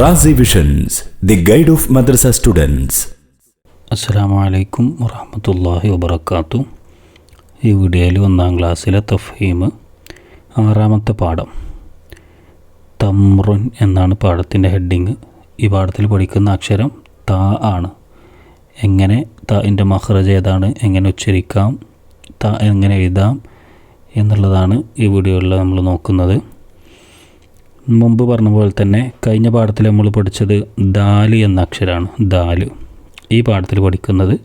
Razi visions the guide of madrasa students അസ്സാമു അലൈക്കും വറഹമത്തല്ലാഹി വബർക്കാത്തു ഈ വീഡിയോയിൽ ഒന്നാം ക്ലാസ്സിലെ തഫീം ആറാമത്തെ പാഠം. തമ്രുൻ എന്നാണ് പാഠത്തിന്റെ ഹെഡിങ്. ഈ പാഠത്തിൽ പഠിക്കുന്ന അക്ഷരം താ ആണ്. എങ്ങനെ താന്റെ മഹ്റജ് ഏതാണ്? എങ്ങനെ ഉച്ചരിക്കാം? താ എങ്ങനെ എഴുതാം? എന്നുള്ളതാണ് ഈ വീഡിയോയിൽ നമ്മൾ നോക്കുന്നത്. മുമ്പ് പറഞ്ഞ പോലെ തന്നെ കഴിഞ്ഞ പാഠത്തിൽ നമ്മൾ പഠിച്ചത് ദാൽ എന്ന അക്ഷരമാണ് ദാൽ. ഈ പാഠത്തിൽ പഠിക്കുന്നത്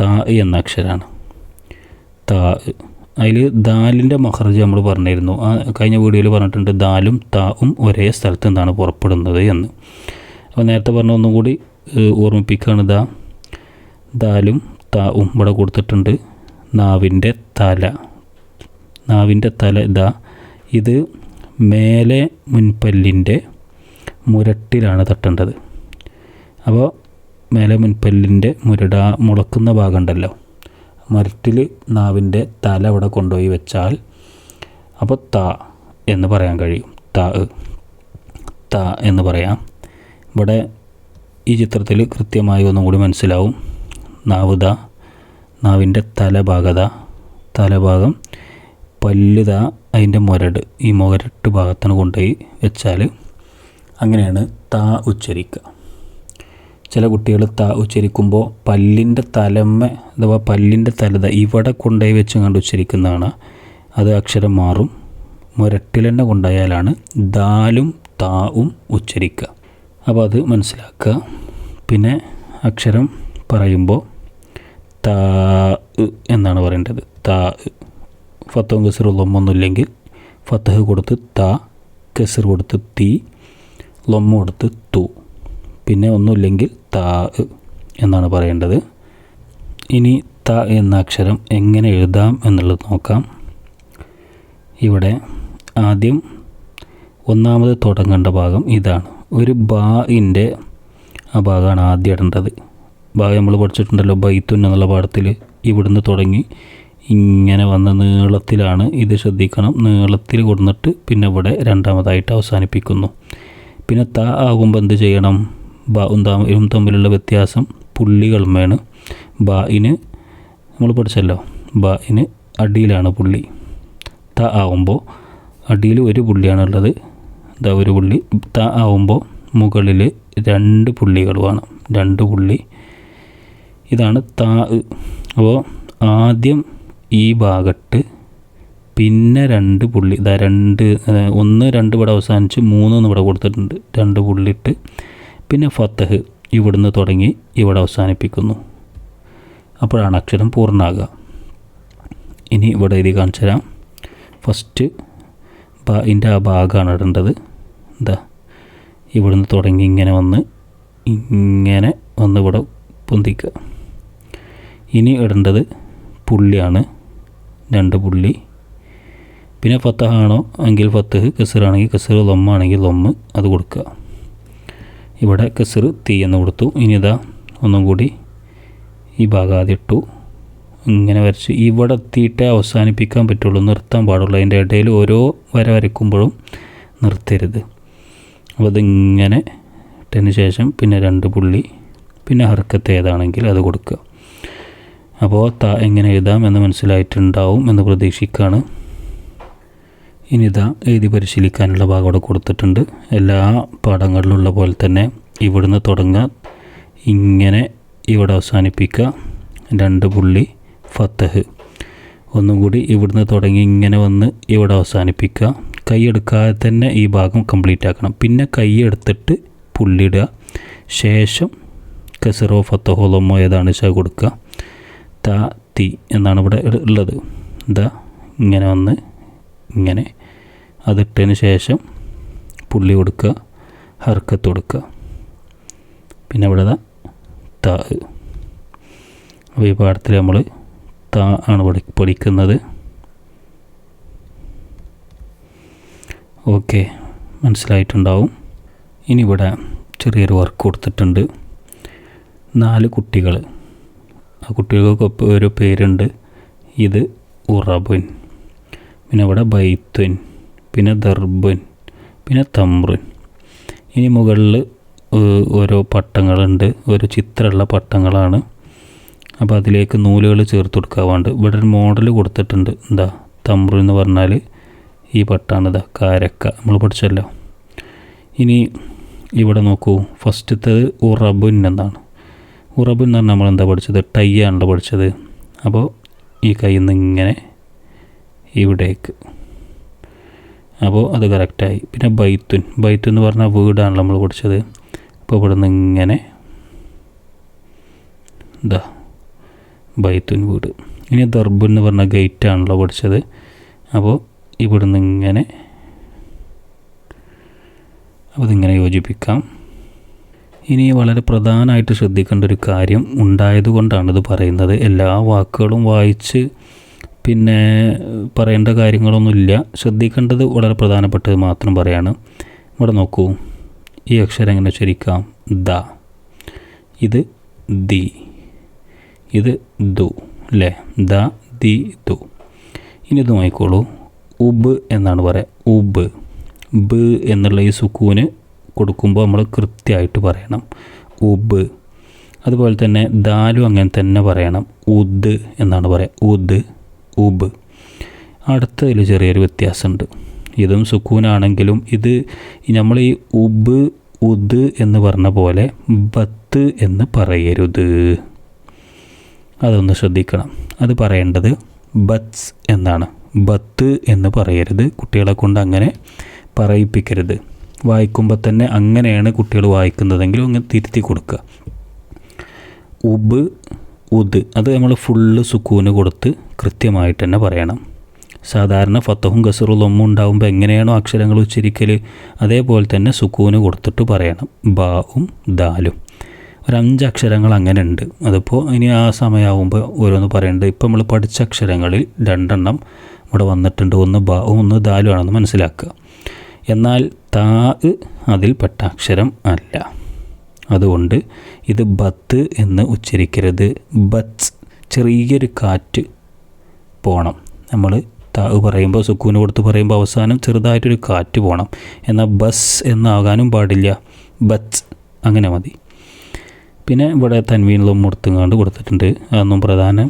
താ എന്ന അക്ഷരമാണ് താ അതിൽ ദാലിന്റെ മഹർജ് നമ്മൾ പറഞ്ഞിരുന്നു. ആ കഴിഞ്ഞ വീഡിയോയിൽ പറഞ്ഞിട്ടുണ്ട് ദാലും താവും ഒരേ സ്ഥലത്ത് നിന്നാണ് പുറപ്പെടുന്നത് എന്ന്. അപ്പോൾ നേരത്തെ പറഞ്ഞ ഒന്നും കൂടി ഓർമ്മിപ്പിക്കുകയാണ്. ദാ ദാലും താവും ഇവിടെ കൊടുത്തിട്ടുണ്ട്. നാവിന്റെ തല. നാവിന്റെ തല ദാ. ഇത് മേലെ മുൻപല്ലിന്റെ മുരട്ടിലാണ് തട്ടേണ്ടത്. അപ്പോൾ മേലെ മുൻപല്ലിന്റെ മുരടാ മുളക്കുന്ന ഭാഗം ഉണ്ടല്ലോ മുരട്ടിൽ നാവിന്റെ തല അവിടെ കൊണ്ടുപോയി വെച്ചാൽ അപ്പോൾ ത എന്ന് പറയാൻ കഴിയും. ത ത എന്ന് പറയാം. ഇവിടെ ഈ ചിത്രത്തിൽ കൃത്യമായി ഒന്നും കൂടി മനസ്സിലാവും. നാവുത നാവിന്റെ തലഭാഗത തലഭാഗം പല്ലുത അതിന്റെ മുരട് ഈ മുരട്ട് ഭാഗത്താണ് കൊണ്ടുപോയി വെച്ചാൽ അങ്ങനെയാണ് താ ഉച്ചരിക്കുക. ചില കുട്ടികൾ താ ഉച്ചരിക്കുമ്പോൾ പല്ലിന്റെ തലമ്മ അഥവാ പല്ലിന്റെ തലത ഇവിടെ കൊണ്ടുപോയി വെച്ച് കണ്ട് ഉച്ചരിക്കുന്നതാണ്. അത് അക്ഷരം മാറും. മുരട്ടിൽ തന്നെ കൊണ്ടുപോയാലാണ് ദാലും താവും ഉച്ചരിക്കുക. അപ്പോൾ അത് മനസ്സിലാക്കുക. പിന്നെ അക്ഷരം പറയുമ്പോൾ താ എന്നാണ് പറയേണ്ടത്. താ. ഫത്തവും കസറും ലൊമ്മൊന്നുമില്ലെങ്കിൽ ഫത്തഹ് കൊടുത്ത് ത കസർ കൊടുത്ത് തീ ലൊമ്മ കൊടുത്ത് തു. പിന്നെ ഒന്നുമില്ലെങ്കിൽ താ എന്നാണ് പറയേണ്ടത്. ഇനി ത എന്ന അക്ഷരം എങ്ങനെ എഴുതാം എന്നുള്ളത് നോക്കാം. ഇവിടെ ആദ്യം ഒന്നാമത് തുടങ്ങേണ്ട ഭാഗം ഇതാണ്. ഒരു ബാഇന്റെ ആ ഭാഗമാണ് ആദ്യം ഇടേണ്ടത്. ബാ നമ്മൾ പഠിച്ചിട്ടുണ്ടല്ലോ ബൈത്തുൻ എന്നുള്ള പാഠത്തിൽ ഇവിടുന്ന് തുടങ്ങി ഇങ്ങനെ വന്ന നീളത്തിലാണ് ഇത് ശ്രദ്ധിക്കണം. നീളത്തിൽ കൊടുന്നിട്ട് പിന്നെ ഇവിടെ രണ്ടാമതായിട്ട് അവസാനിപ്പിക്കുന്നു. പിന്നെ ത ആകുമ്പോൾ എന്ത് ചെയ്യണം? ബാവും താമരും തമ്മിലുള്ള വ്യത്യാസം പുള്ളികളുമേണ് ബായിന് നമ്മൾ പഠിച്ചല്ലോ. ബ ബായിന് അടിയിലാണ് പുള്ളി. ത ആവുമ്പോൾ അടിയിൽ ഒരു പുള്ളിയാണുള്ളത്. ഇതാ ഒരു പുള്ളി. ത ആവുമ്പോൾ മുകളിൽ രണ്ട് പുള്ളികളുമാണ്. രണ്ട് പുള്ളി. ഇതാണ് താ. അപ്പോൾ ആദ്യം ഈ ഭാഗത്ത് പിന്നെ രണ്ട് പുള്ളി ഇതാ രണ്ട് ഒന്ന് രണ്ട് ഇവിടെ അവസാനിച്ച് മൂന്നൊന്ന് ഇവിടെ കൊടുത്തിട്ടുണ്ട്. രണ്ട് പുള്ളിയിട്ട് പിന്നെ ഫത്തഹ് ഇവിടുന്ന് തുടങ്ങി ഇവിടെ അവസാനിപ്പിക്കുന്നു. അപ്പോഴാണ് അക്ഷരം പൂർണമാകുക ഇനി ഇവിടെ എഴുതി കാണിച്ചു തരാം. ഫസ്റ്റ് ഇതിന്റെ ആ ഭാഗമാണ് ഇടേണ്ടത്. എന്താ ഇവിടുന്ന് തുടങ്ങി ഇങ്ങനെ വന്ന് ഇങ്ങനെ വന്ന് ഇവിടെ പൊന്തിക്കുക. ഇനി ഇടേണ്ടത് പുള്ളിയാണ്. രണ്ട് പുള്ളി. പിന്നെ ഫത്തഹാണോ എങ്കിൽ ഫത്തഹ് കസറാണെങ്കിൽ കസറ് ലൊമ്മാണെങ്കിൽ ലൊമ്മ് അത് കൊടുക്കുക. ഇവിടെ കസറ് തീ എന്ന് കൊടുത്തു. ഇനി ഇതാ ഒന്നും കൂടി ഈ ഭാഗം ആദ്യം ഇട്ടു. ഇങ്ങനെ വരച്ച് ഇവിടെ എത്തിയിട്ടേ അവസാനിപ്പിക്കാൻ പറ്റുള്ളൂ. നിർത്താൻ പാടുള്ളൂ. അതിന്റെ ഇടയിൽ ഓരോ വര വരയ്ക്കുമ്പോഴും നിർത്തരുത്. അപ്പോൾ അതിങ്ങനെ ഇട്ടതിന് ശേഷം പിന്നെ രണ്ട് പുള്ളി പിന്നെ ഹർക്കത്ത് ഏതാണെങ്കിൽ അത് കൊടുക്കുക. അപ്പോൾ ത എങ്ങനെ എഴുതാം എന്ന് മനസ്സിലായിട്ടുണ്ടാവും എന്ന് പ്രതീക്ഷിക്കുകയാണ് ഇനി ഇതാ എഴുതി പരിശീലിക്കാനുള്ള ഭാഗം അവിടെ കൊടുത്തിട്ടുണ്ട്. എല്ലാ പാഠങ്ങളിലുള്ള പോലെ തന്നെ ഇവിടുന്ന് തുടങ്ങുക ഇങ്ങനെ ഇവിടെ അവസാനിപ്പിക്കുക രണ്ട് പുള്ളി ഫത്തഹ്. ഒന്നും കൂടി ഇവിടുന്ന് തുടങ്ങി ഇങ്ങനെ വന്ന് ഇവിടെ അവസാനിപ്പിക്കുക കൈ എടുക്കാതെ തന്നെ ഈ ഭാഗം കംപ്ലീറ്റ് ആക്കണം. പിന്നെ കൈ എടുത്തിട്ട് പുള്ളിയിടുക ശേഷം കസറോ ഫത്തഹോ ലൊമ്മോ ഏതാണ് വെച്ചാൽ കൊടുക്കുക ത തി എന്നാണ് ഇവിടെ ഉള്ളത് ദ ഇങ്ങനെ വന്ന് ഇങ്ങനെ അതിട്ടതിന് ശേഷം പുള്ളി കൊടുക്കുക ഹർക്കത്ത് കൊടുക്കുക. പിന്നെ ഇവിടെ ത. അപ്പോൾ ഈ പാഠത്തിൽ നമ്മൾ ത ആണ് പഠി പഠിക്കുന്നത്. ഓക്കെ മനസ്സിലായിട്ടുണ്ടാവും. ഇനി ഇവിടെ ചെറിയൊരു വർക്ക് കൊടുത്തിട്ടുണ്ട്. നാല് കുട്ടികൾ ആ കുട്ടികൾക്കൊക്കെ ഒരു പേരുണ്ട്. ഇത് ഉറബുൻ. പിന്നെ ഇവിടെ ബൈത്തുൻ. പിന്നെ ദർബുൻ. പിന്നെ തമ്രുൻ. ഇനി മുകളിൽ ഓരോ പട്ടങ്ങളുണ്ട്. ഓരോ ചിത്രമുള്ള പട്ടങ്ങളാണ്. അപ്പോൾ അതിലേക്ക് നൂലുകൾ ചേർത്ത് കൊടുക്കാവാണ്ട്. ഇവിടെ ഒരു മോഡൽ കൊടുത്തിട്ടുണ്ട്. എന്താ? തമ്രു എന്ന് പറഞ്ഞാൽ ഈ പട്ടാണ് ഇതാ. കാരക്ക. നമ്മൾ പഠിച്ചല്ലോ. ഇനി ഇവിടെ നോക്കൂ. ഫസ്റ്റത്തേത് ഉറബുൻ എന്നാണ്. എന്ന് പറഞ്ഞാൽ നമ്മൾ എന്താ പഠിച്ചത്? ടൈ ആണല്ലോ പഠിച്ചത്. അപ്പോൾ ഈ കയ്യിൽ നിന്ന് ഇങ്ങനെ ഇവിടേക്ക്. അപ്പോൾ അത് കറക്റ്റായി. പിന്നെ ബൈത്തുൻ. ബൈത്തുൻ എന്ന് പറഞ്ഞാൽ വീടാണല്ലോ നമ്മൾ പഠിച്ചത്. അപ്പോൾ ഇവിടെ നിന്ന് ഇങ്ങനെ ഇതാ ബൈത്തുൻ വീട്. ഇനി ദർബ് എന്ന് പറഞ്ഞ ഗേറ്റ് ആണല്ലോ പഠിച്ചത്. അപ്പോൾ ഇവിടുന്ന് ഇങ്ങനെ അപ്പോൾ ഇതിങ്ങനെ യോജിപ്പിക്കാം. ഇനി വളരെ പ്രധാനമായിട്ട് ശ്രദ്ധിക്കേണ്ട ഒരു കാര്യം ഉണ്ടായതുകൊണ്ടാണ് പറയുന്നത്. എല്ലാ വാക്കുകളും വായിച്ച് പിന്നെ പറയേണ്ട കാര്യങ്ങളൊന്നുമില്ല. ശ്രദ്ധിക്കേണ്ടത് വളരെ പ്രധാനപ്പെട്ടത് മാത്രം പറയാണ്. ഇവിടെ നോക്കൂ. ഈ അക്ഷരം എങ്ങനെ ഉച്ചരിക്കാം? ദ. ഇത് ദി. ഇത് ദു. അല്ലേ ദ ദി ദു. ഇനി ഇത് നോക്കിക്കോളൂ ഉബ് എന്നാണ് പറയുക ഉബ്. ബ് എന്നുള്ള ഈ സുക്കൂന് കൊടുക്കുമ്പോൾ നമ്മൾ കൃത്യമായിട്ട് പറയണം. ഉബ്. അതുപോലെ തന്നെ ദാലു അങ്ങനെ തന്നെ പറയണം. ഉദ് എന്നാണ് പറയുക ഉദ് ഉബ്. അടുത്തതിൽ ചെറിയൊരു വ്യത്യാസമുണ്ട്. ഇതും സുക്കൂനാണെങ്കിലും ഇത് നമ്മൾ ഈ ഉബ് ഉദ് എന്ന് പറഞ്ഞ പോലെ ബത്ത് എന്ന് പറയരുത്. അതൊന്ന് ശ്രദ്ധിക്കണം. അത് പറയേണ്ടത് ബത്സ് എന്നാണ്. ബത്ത് എന്ന് പറയരുത്. കുട്ടികളെ കൊണ്ട് അങ്ങനെ പറയിപ്പിക്കരുത്. വായിക്കുമ്പോൾ തന്നെ അങ്ങനെയാണ് കുട്ടികൾ വായിക്കുന്നതെങ്കിലും അങ്ങനെ തിരുത്തി കൊടുക്കുക. ഉബ് ഉദ് അത് നമ്മൾ ഫുള്ള് സുക്കൂന് കൊടുത്ത് കൃത്യമായിട്ട് തന്നെ പറയണം. സാധാരണ ഫത്തഹും ഗസറും ഒന്നും ഉണ്ടാകുമ്പോൾ എങ്ങനെയാണോ അക്ഷരങ്ങൾ ഉച്ചരിക്കൽ അതേപോലെ തന്നെ സുക്കൂന് കൊടുത്തിട്ട് പറയണം. ബാവും ദാലും. ഒരു അഞ്ച് അക്ഷരങ്ങൾ അങ്ങനെ ഉണ്ട്. അതിപ്പോൾ ഇനി ആ സമയമാകുമ്പോൾ ഓരോന്ന് പറയേണ്ടത് ഇപ്പോൾ നമ്മൾ പഠിച്ച അക്ഷരങ്ങളിൽ രണ്ടെണ്ണം ഇവിടെ വന്നിട്ടുണ്ട്. ഒന്ന് ബാവും ഒന്ന് ദാലും ആണെന്ന് മനസ്സിലാക്കുക. എന്നാൽ താ അതിൽപ്പെട്ട അക്ഷരം അല്ല. അതുകൊണ്ട് ഇത് ബത്ത് എന്ന് ഉച്ചരിക്കരുത്. ബത്ത് ചെറിയൊരു കാറ്റ് പോകണം നമ്മൾ താ പറയുമ്പോൾ സുക്കൂന് കൊടുത്ത് പറയുമ്പോൾ അവസാനം ചെറുതായിട്ടൊരു കാറ്റ് പോകണം എന്നാൽ ബസ് എന്നാകാനും പാടില്ല. ബത്ത് അങ്ങനെ മതി. പിന്നെ ഇവിടെ തൻവീനിലും മുടത്തുങ്ങാണ്ട് കൊടുത്തിട്ടുണ്ട്. അതൊന്നും പ്രധാന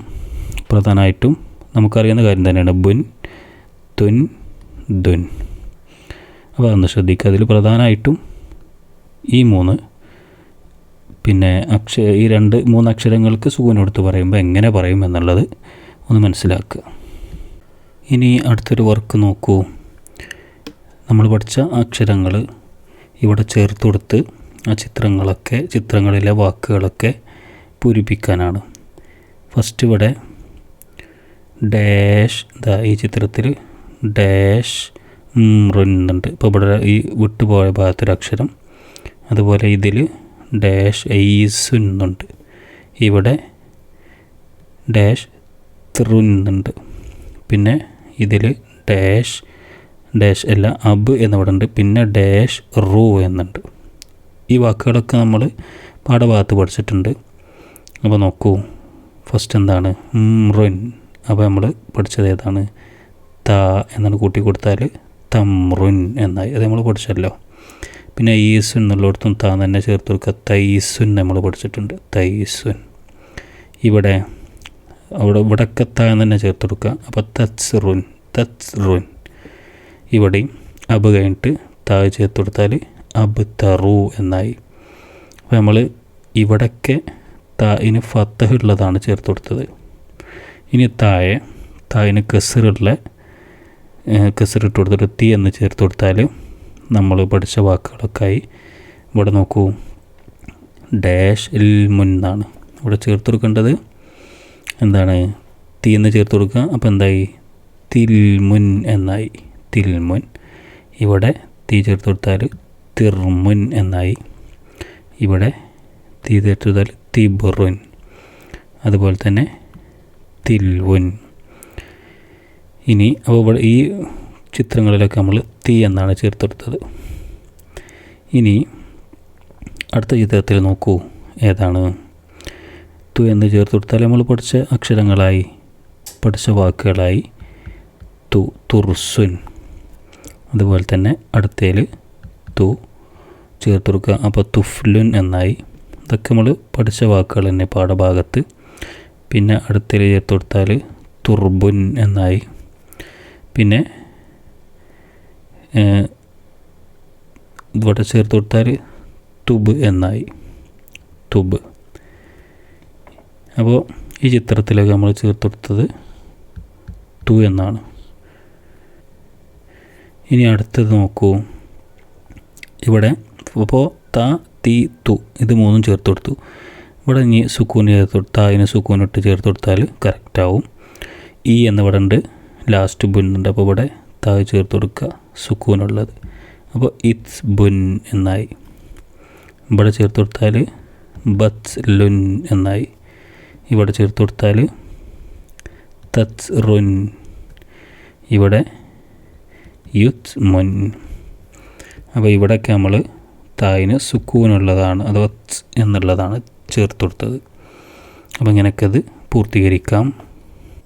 പ്രധാനമായിട്ടും നമുക്കറിയുന്ന കാര്യം തന്നെയാണ്. ബുൻ തുൻ ദുൻ. അപ്പോൾ അതൊന്ന് ശ്രദ്ധിക്കുക. അതിൽ പ്രധാനമായിട്ടും ഈ മൂന്ന് പിന്നെ അക്ഷ ഈ രണ്ട് മൂന്ന് അക്ഷരങ്ങൾക്ക് സുഖനോടുത്ത് പറയുമ്പോൾ എങ്ങനെ പറയും എന്നുള്ളത് ഒന്ന് മനസ്സിലാക്കുക. ഇനി അടുത്തൊരു വർക്ക് നോക്കൂ. നമ്മൾ പഠിച്ച അക്ഷരങ്ങൾ ഇവിടെ ചേർത്ത് കൊടുത്ത് ആ ചിത്രങ്ങളൊക്കെ ചിത്രങ്ങളിലെ വാക്കുകളൊക്കെ പൂരിപ്പിക്കാനാണ്. ഫസ്റ്റ് ഇവിടെ ഡാഷ് ഈ ചിത്രത്തിൽ ഡാഷ് എന്നുണ്ട് ഇപ്പോൾ ഇവിടെ ഈ വിട്ടുപോയ ഭാഗത്തൊരു അക്ഷരം. അതുപോലെ ഇതിൽ ഡാഷ് ഐസ് എന്നുണ്ട് ഇവിടെ ഡാഷ് ത്രുന്നുണ്ട് പിന്നെ ഇതിൽ ഡാഷ് ഡാഷ് അല്ല അബ് എന്നിവിടെ ഉണ്ട് പിന്നെ ഡാഷ് റൂ എന്നുണ്ട്. ഈ വാക്കുകളൊക്കെ നമ്മൾ പാഠഭാഗത്ത് പഠിച്ചിട്ടുണ്ട്. അപ്പോൾ നോക്കൂ. ഫസ്റ്റ് എന്താണ്? റുൻ. അപ്പോൾ നമ്മൾ പഠിച്ചത് ഏതാണ്? ത എന്നാണ് കൂട്ടി കൊടുത്താൽ തമ്രുൻ എന്നായി. അത് നമ്മൾ പഠിച്ചല്ലോ. പിന്നെ ഈസുൻ എന്നുള്ളിടത്തും താൻ തന്നെ ചേർത്ത് കൊടുക്കുക തൈസുൻ നമ്മൾ പഠിച്ചിട്ടുണ്ട്. തൈസുൻ. ഇവിടെ അവിടെ ഇവിടെയൊക്കെ താൻ തന്നെ ചേർത്ത് കൊടുക്കുക അപ്പോൾ തത്സ്റുൻ തത്സ്റുൻ. ഇവിടെയും അബ് കഴിഞ്ഞിട്ട് താ ചേർത്ത് കൊടുത്താൽ അബ് തറു എന്നായി. അപ്പോൾ നമ്മൾ ഇവിടൊക്കെ തായിന് ഫത്തഹ് ഉള്ളതാണ് ചേർത്ത് കൊടുത്തത് ഇനി താഴെ തായിന് കസറുള്ള കസറിട്ട് കൊടുത്തിട്ട് തീ എന്ന് ചേർത്ത് കൊടുത്താൽ നമ്മൾ പഠിച്ച വാക്കുകളൊക്കെ ആയി ഇവിടെ നോക്കൂ. ഡാഷ് ഇൽ മുൻ എന്നാണ്. ഇവിടെ ചേർത്ത് കൊടുക്കേണ്ടത് എന്താണ്? തീ എന്ന് ചേർത്ത് കൊടുക്കുക. അപ്പോൾ എന്തായി? തിൽമുൻ എന്നായി. തിൽമുൻ ഇവിടെ തീ ചേർത്ത് കൊടുത്താൽ തിർമുൻ എന്നായി. ഇവിടെ തീ ചേർത്ത് കൊടുത്താൽ തിബുറുൻ. അതുപോലെ തന്നെ തിൽവുൻ ഇനി അപ്പോൾ ഈ ചിത്രങ്ങളിലൊക്കെ നമ്മൾ തീ എന്നാണ് ചേർത്തെടുത്തത്. ഇനി അടുത്ത ചിത്രത്തിൽ നോക്കൂ ഏതാണ്? തു എന്ന് ചേർത്ത് കൊടുത്താൽ നമ്മൾ പഠിച്ച അക്ഷരങ്ങളായി പഠിച്ച വാക്കുകളായി തു തുർസുൻ. അതുപോലെ തന്നെ അടുത്തതിൽ തു ചേർത്ത് കൊടുക്കുക അപ്പോൾ തുഫ്ലുൻ എന്നായി. ഇതൊക്കെ നമ്മൾ പഠിച്ച വാക്കുകൾ തന്നെ പാഠഭാഗത്ത്. പിന്നെ അടുത്തതിൽ ചേർത്ത് കൊടുത്താൽ തുർബുൻ എന്നായി. പിന്നെ ഇവിടെ ചേർത്ത് കൊടുത്താൽ തുബ് എന്നായി. തുബ്. അപ്പോൾ ഈ ചിത്രത്തിലൊക്കെ നമ്മൾ ചേർത്ത് കൊടുത്തത് തു എന്നാണ്. ഇനി അടുത്തത് നോക്കൂ. ഇവിടെ അപ്പോൾ ത തി തു ഇത് മൂന്നും ചേർത്ത് കൊടുത്തു. ഇവിടെ ഇനി സുക്കൂന് ചേർത്ത് കൊടുത്താൽ അതിന് സുക്കൂനിട്ട് ചേർത്ത് കൊടുത്താൽ കറക്റ്റാവും ഈ എന്നിവിടെ ഉണ്ട്. ലാസ്റ്റ് ബുൻ ഉണ്ട് അപ്പോൾ ഇവിടെ താഴെ ചേർത്ത് കൊടുക്കുക. സുക്കൂനുള്ളത്. അപ്പോൾ ഇറ്റ്സ് ബുൻ എന്നായി. ഇവിടെ ചേർത്ത് കൊടുത്താൽ ബത്സ് ലുൻ എന്നായി. ഇവിടെ ചേർത്ത് കൊടുത്താൽ തത്സ് റുൻ. ഇവിടെ യുത്ത് മുൻ. അപ്പോൾ ഇവിടെയൊക്കെ നമ്മൾ തായിന് സുക്കൂനുള്ളതാണ് അഥവാ എന്നുള്ളതാണ് ചേർത്ത് കൊടുത്തത്. അപ്പോൾ ഇങ്ങനെയൊക്കെ അത് പൂർത്തീകരിക്കാം.